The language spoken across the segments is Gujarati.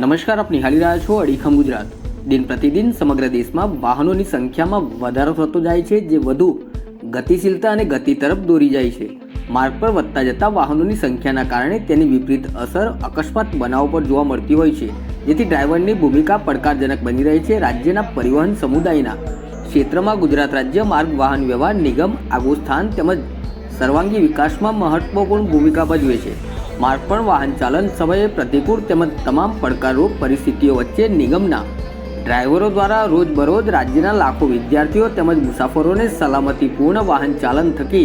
નમસ્કાર, આપ નિહાળી રહ્યા છો અડીખમ ગુજરાત. દિન પ્રતિદિન સમગ્ર દેશમાં વાહનોની સંખ્યામાં વધારો થતો જાય છે, જે વધુ ગતિશીલતા અને ગતિ તરફ દોરી જાય છે. માર્ગ પર વધતા જતા વાહનોની સંખ્યાના કારણે તેની વિપરીત અસર અકસ્માત બનાવો પર જોવા મળતી હોય છે, જેથી ડ્રાઈવરની ભૂમિકા પડકારજનક બની રહી છે રાજ્યના પરિવહન સમુદાયના ક્ષેત્રમાં. ગુજરાત રાજ્ય માર્ગ વાહન વ્યવહાર નિગમ આગવું સ્થાન તેમજ સર્વાંગી વિકાસમાં મહત્વપૂર્ણ ભૂમિકા ભજવે છે. માર્ગ પર વાહન ચાલન સમયે પ્રતિકૂળ તેમજ તમામ પડકારરૂપ પરિસ્થિતિઓ વચ્ચે નિગમના ડ્રાઈવરો દ્વારા રોજબરોજ રાજ્યના લાખો વિદ્યાર્થીઓ તેમજ મુસાફરોને સલામતીપૂર્ણ વાહન ચાલન થકી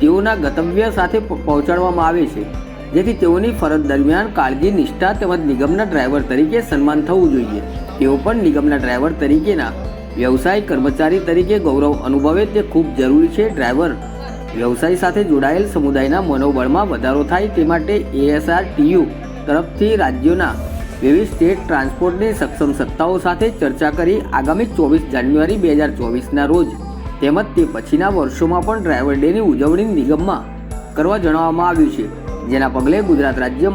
તેઓના ગતવ્ય સાથે પહોંચાડવામાં આવે છે. જેથી તેઓની ફરજ દરમિયાન કાળજી, નિષ્ઠા તેમજ નિગમના ડ્રાઈવર તરીકે સન્માન થવું જોઈએ. તેઓ પણ નિગમના ડ્રાઈવર તરીકેના વ્યવસાય કર્મચારી તરીકે ગૌરવ અનુભવે તે ખૂબ જરૂરી છે. ડ્રાઈવર વ્યવસાય સાથે જોડાયેલ સમુદાયના મનોબળમાં વધારો થાય તે માટે એએસઆર ટીયુ તરફથી રાજ્યોના વિવિધ સ્ટેટ ટ્રાન્સપોર્ટની સક્ષમ સત્તાઓ સાથે ચર્ચા કરી આગામી ચોવીસ જાન્યુઆરી બે હજાર ચોવીસના રોજ તેમજ તે પછીના વર્ષોમાં પણ ડ્રાઈવર ડેની ઉજવણી નિગમમાં કરવા જણાવવામાં આવ્યું છે. જેના પગલે ગુજરાત રાજ્ય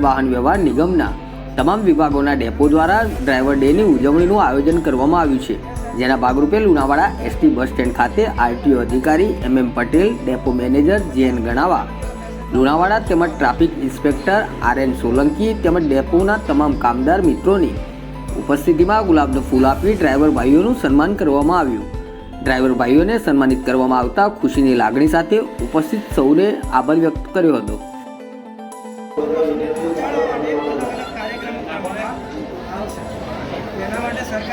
વાહન વ્યવહાર નિગમના તમામ વિભાગોના ડેપો દ્વારા ડ્રાઈવર ડેની ઉજવણીનું આયોજન કરવામાં આવ્યું છે, જેના ભાગરૂપે લુણાવાડા એસટી બસ સ્ટેન્ડ ખાતે આરટીઓ અધિકારી M M Patel, depot manager J N Ganava, Lunawada તેમજ traffic inspector R N Solanki તેમજ ડેપોના તમામ કામદાર મિત્રોની ઉપસ્થિતિમાં ગુલાબનું ફૂલ આપી ડ્રાઈવર ભાઈઓનું સન્માન કરવામાં આવ્યું. ડ્રાઈવર ભાઈઓને સન્માનિત કરવામાં આવતા ખુશીની લાગણી સાથે ઉપસ્થિત સૌને આભાર વ્યક્ત કર્યો હતો.